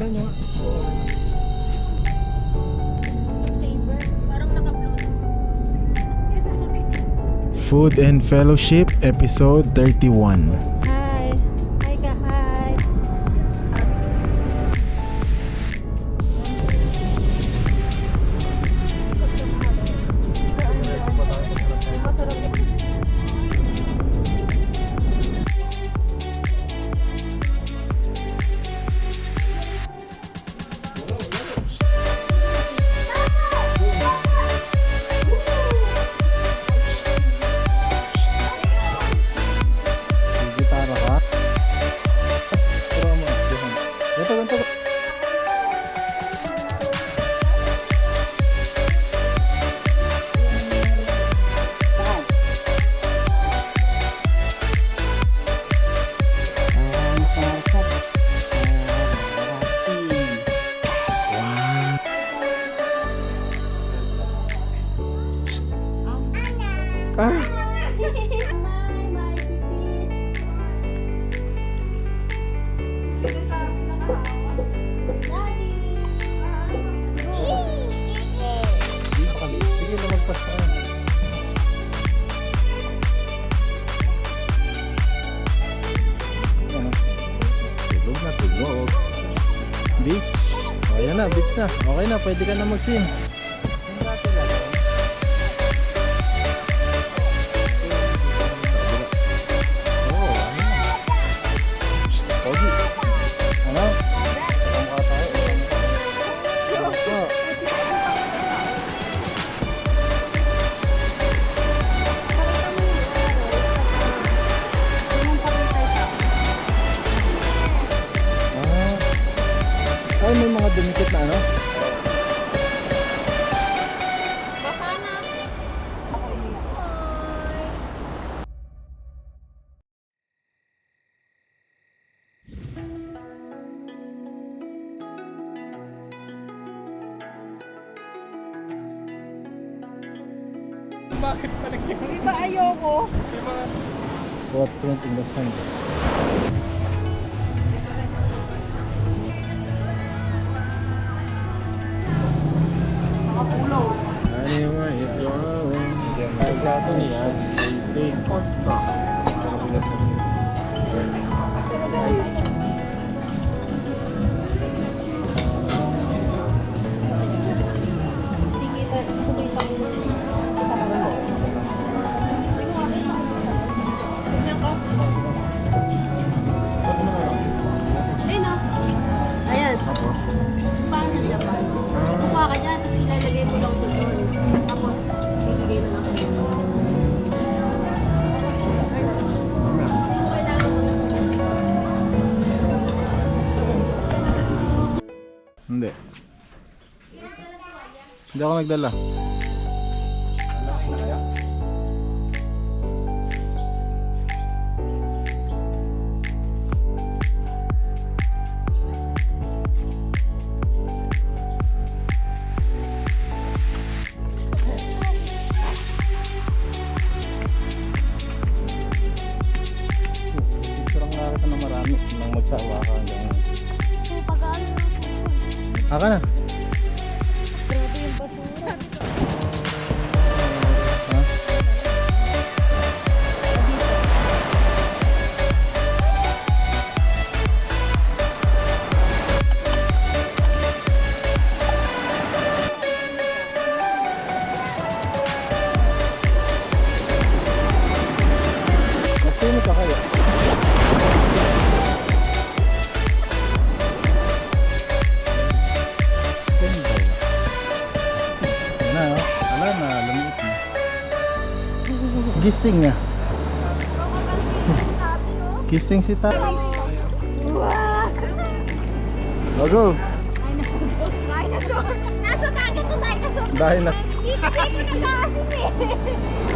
Nga. Saber. Parang naka-Bluetooth. Food and Fellowship Episode 31 tulog. Beach. Ayan na, beach na. Okay na, pwede ka na mag-swim. Dumikit na ano? Baka na. Di ba ayoko? Footprint in the sand. 了，是吧？Hindi. Hindi ako nagdala. Picture ang Gising niya. Gising si ta. Go, go. Dinosaur! Nasa dagat na dinosaur! Dahil na. Hindi kasi ako nag-aasin eh!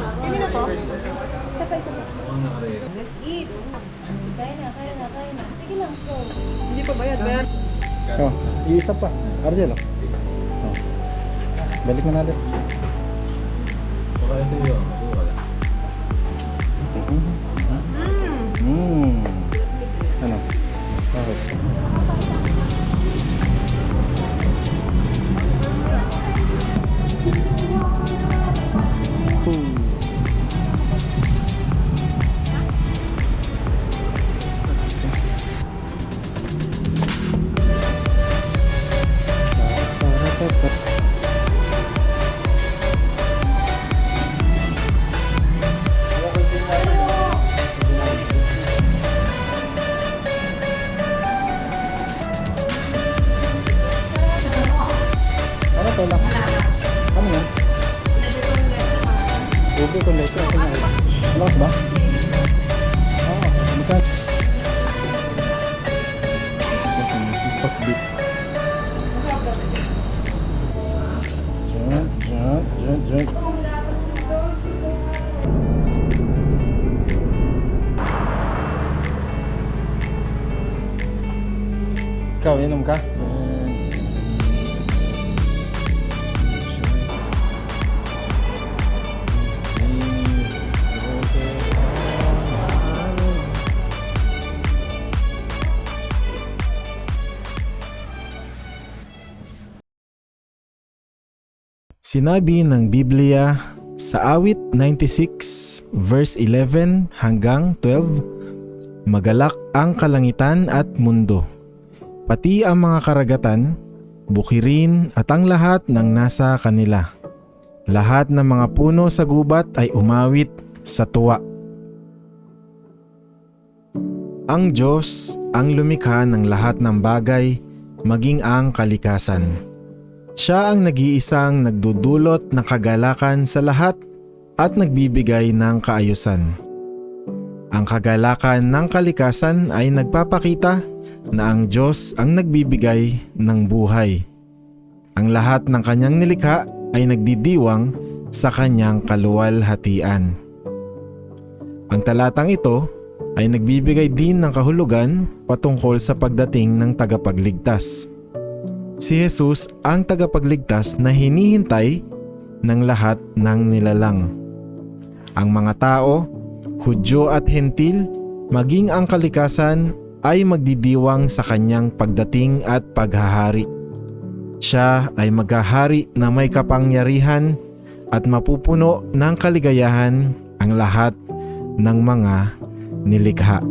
Ano na to? Isa pa, isa pa. Let's eat. Kaya na, kaya na, kaya na. Sige lang, go. Hindi pa bayad, bayad. Oh, iisa pa. Arjel, oh. oh. Balik mo natin. Okay, ito yun. Tubig ko leche. Ano yan? Lakas ba? Oo. Magkano? Pas bit. Diyan, diyan, diyan, diyan. Ikaw, inom ka? Sinabi ng Biblia sa awit 96 verse 11 hanggang 12, Magalak ang kalangitan at mundo, pati ang mga karagatan, bukirin at ang lahat ng nasa kanila. Lahat ng mga puno sa gubat ay umawit sa tuwa. Ang Diyos ang lumikha ng lahat ng bagay, maging ang kalikasan. Siya ang nag-iisang nagdudulot ng kagalakan sa lahat at nagbibigay ng kaayusan. Ang kagalakan ng kalikasan ay nagpapakita na ang Diyos ang nagbibigay ng buhay. Ang lahat ng kanyang nilikha ay nagdidiwang sa kanyang kaluwalhatian. Ang talatang ito ay nagbibigay din ng kahulugan patungkol sa pagdating ng tagapagligtas. Si Jesus ang tagapagligtas na hinihintay ng lahat ng nilalang. Ang mga tao, Hudyo at Hentil, maging ang kalikasan ay magdidiwang sa kanyang pagdating at paghahari. Siya ay maghahari na may kapangyarihan at mapupuno ng kaligayahan ang lahat ng mga nilikha.